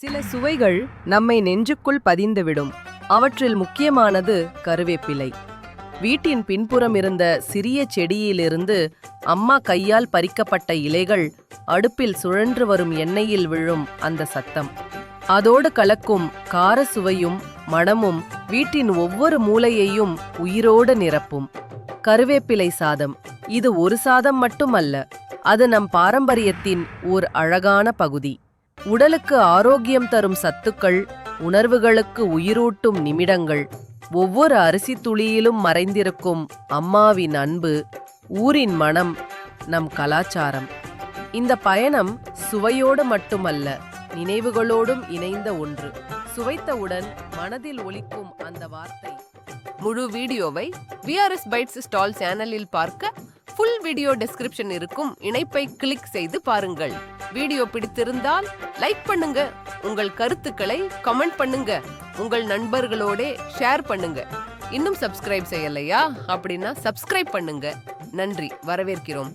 சில சுவைகள் நம்மை நெஞ்சுக்குள் பதிந்துவிடும். அவற்றில் முக்கியமானது கருவேப்பிலை. வீட்டின் பின்புறம் இருந்த சிறிய செடியிலிருந்து அம்மா கையால் பறிக்கப்பட்ட இலைகள் அடுப்பில் சுழன்று வரும் எண்ணெயில் விழும் அந்த சத்தம். அதோடு கலக்கும் கார சுவையும் மணமும் வீட்டின் ஒவ்வொரு மூலையையும் உயிரோடு நிரப்பும். கருவேப்பிலை சாதம். இது ஒரு சாதம் மட்டுமல்ல அது நம் பாரம்பரியத்தின் ஓர் அழகான பகுதி. உடலுக்கு ஆரோக்கியம் தரும் சத்துக்கள் உணர்வுகளுக்கு உயிரூட்டும் நிமிடங்கள் ஒவ்வொரு அரிசி துளியிலும் மறைந்திருக்கும் அம்மாவின் அன்பு ஊரின் மனம் நம் கலாச்சாரம். இந்த பயணம் சுவையோடு மட்டுமல்ல நினைவுகளோடும் இணைந்த ஒன்று. சுவைத்தவுடன் மனதில் ஒலிக்கும் அந்த வார்த்தை. முழு வீடியோவை விஆர்எஸ் பைட்ஸ் ஸ்டால் சேனலில் பார்க்க ஃபுல் வீடியோ டிஸ்கிரிப்ஷன் இருக்கும். இணைப்பை கிளிக் செய்து பாருங்கள். வீடியோ பிடித்திருந்தால் லைக் பண்ணுங்க. உங்கள் கருத்துக்களை கமெண்ட் பண்ணுங்க. உங்கள் நண்பர்களோட ஷேர் பண்ணுங்க. இன்னும் சப்ஸ்கிரைப் செய்யலையா? அப்படின்னா சப்ஸ்கிரைப் பண்ணுங்க. நன்றி. வரவேற்கிறோம்.